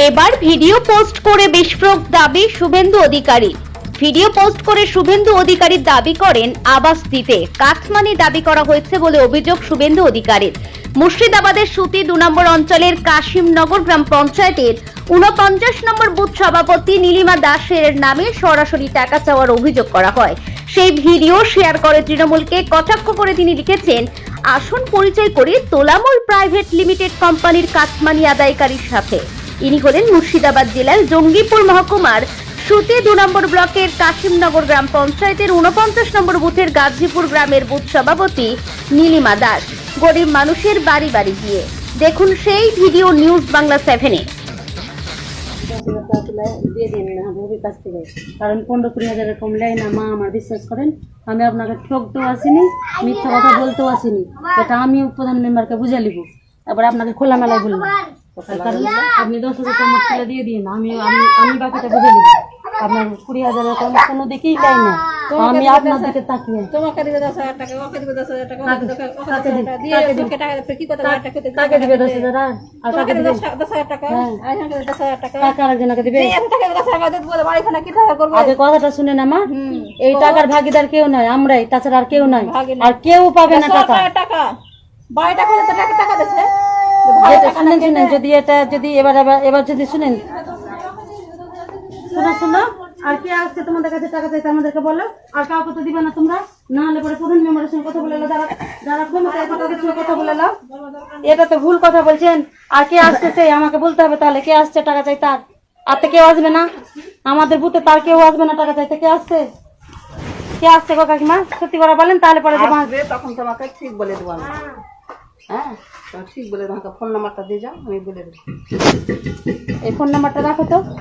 এবার video post করে বিস্ফোরক দাবি শুভেন্দু অধিকারী। ভিডিও পোস্ট করে শুভেন্দু অধিকারী দাবি করেন আবাস দিতে। কাঠমানি দাবি করা হয়েছে বলে অভিযোগ শুভেন্দু অধিকারীর। মুর্শিদাবাদের সুতি দু নম্বর অঞ্চলের কাশিমনগর গ্রাম পঞ্চায়েতের উনপঞ্চাশ নম্বর বুথ সভাপতি নীলিমা দাসের নামে সরাসরি টাকা চাওয়ার অভিযোগ করা হয়। সেই ভিডিও শেয়ার করে তৃণমূলকে কটাক্ষ করে তিনি লিখেছেন, আসন পরিচয় করে তোলামল প্রাইভেট লিমিটেড কোম্পানির কাঠমানি আদায়কারীর সাথে। ইনি হলেন মুর্শিদাবাদ জেলার জঙ্গিপুর মহকুমার সুতি দু নম্বর ব্লকের কাশিমনগর গ্রাম পঞ্চায়েতের উনপঞ্চাশ নম্বর বুথের গাজীপুর গ্রামের বুথ সভাপতি নীলিমা দাস। গরিব মানুষের বাড়ি বাড়ি গিয়ে। দেখুন সেই ভিডিও নিউজ বাংলা সেভেনে। দিয়ে না কারণ পনেরো কুড়ি হাজার এরকম নেয় না, মা বিশ্বাস করেন, আমি আপনাকে ঠকতেও আসিনি, মিথ্যা কথা বলতেও আমি মেম্বারকে আপনাকে খোলামেলায় বললাম আপনি দশ হাজার টাকা তুলে দিয়ে দিন আমি আমি আমি বাকিটা বুঝে নিব। আপনার কুড়ি হাজার এরকম কোনো দিকেই দেয় না। আমি আপনার দিকে তাকিয়ে। তোমাকে দিবে দশ হাজার টাকা ওকে দিবে দশ হাজার টাকা দিবে দশ হাজার টাকা দিয়ে কাকে দিবে? তোকে টাকা দেবে কি কথা তাকে দিবে দশ হাজার আর? আর দিবে দিবে? দশ দশ হাজার টাকা। আরেকজনকে দিবে দশ হাজার টাকা। কাকে আরেকজনকে দিবে? টাকা দশ হাজার টাকা বলে বাড়িখানা কি টাকা করবে? আগে কথাটা শুনে না মা। এই টাকার ভাগিদার কেউ নয় আমরাই তাছাড়া আর কেউ নয় আর কেউ পাবে না টাকা। টাকা। বাড়ি টাকা হলে তো টাকা টাকা দিচ্ছে। যেটা শুনেন শুনেন যদি এটা যদি এবার এবার যদি শুনেন। শোনো শোনো আর কে আসছে তোমাদের কাছে টাকা চাইতে আমাদেরকে বলো। আর কাউকে তো দিবে না তোমরা। না হলে পরে প্রধান মেম্বারের সঙ্গে কথা বলে যারা যারা ক্ষমতায় তাদের সঙ্গে কথা বলে নাও এটা তো ভুল কথা বলছেন। আর কে আসতেছে আমাকে বলতে হবে তাহলে। কে আসছে টাকা চাই তার আর তো কেউ আসবে না। আমাদের বুথে তার কেউ আসবে না টাকা চাইতে। কে আসছে? কে আসছে গো কাকিমা? সত্যি করে বলেন তাহলে পরে আসবে তখন তোমাকে ঠিক বলে দেবো হ্যাঁ? ঠিক বলে তোমাকে ফোন নাম্বারটা দিয়ে যাও, আমি বলে দেবো। এই ফোন নাম্বারটা রাখো তো।